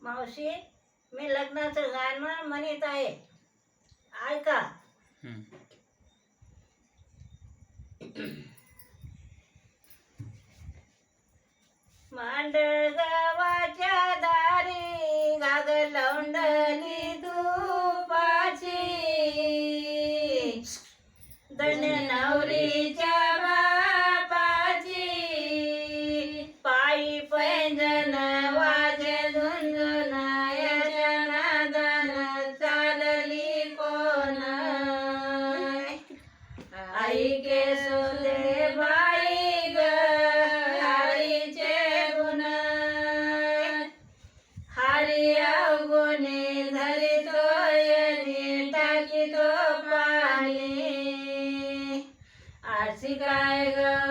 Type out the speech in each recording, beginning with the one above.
मावशी मी लग्नाचं गाणं म्हणत आहे. ऐका. मांड गावाच्या दारी गागर लावली धुपाची. दण नवरी See.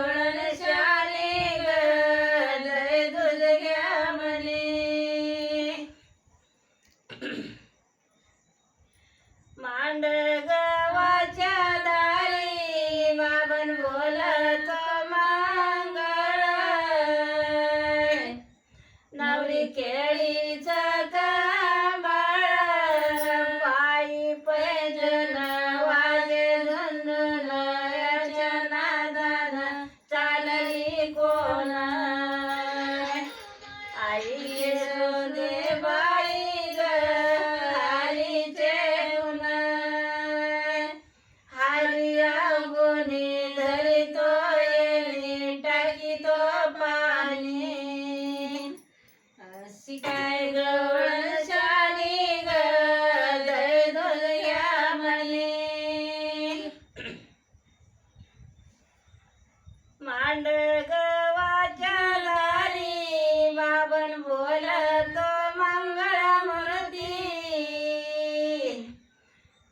मांडगवाच्या दारी बाबन बोलतो मंगळा मूर्ती.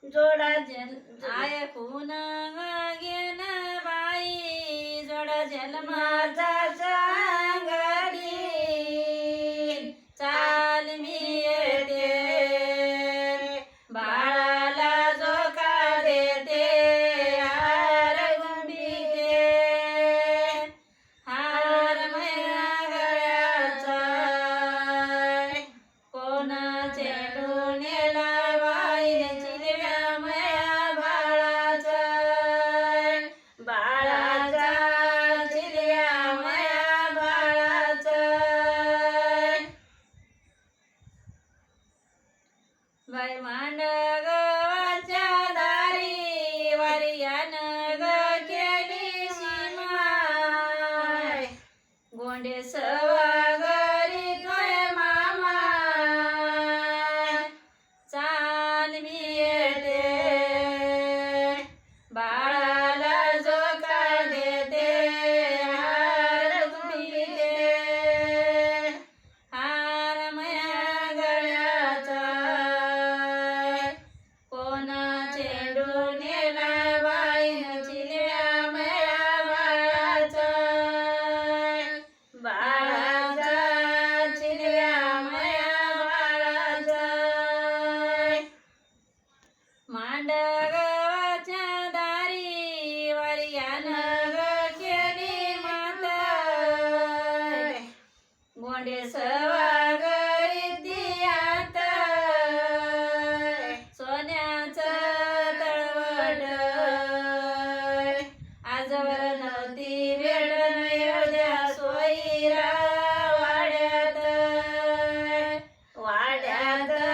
जोडा जन आय and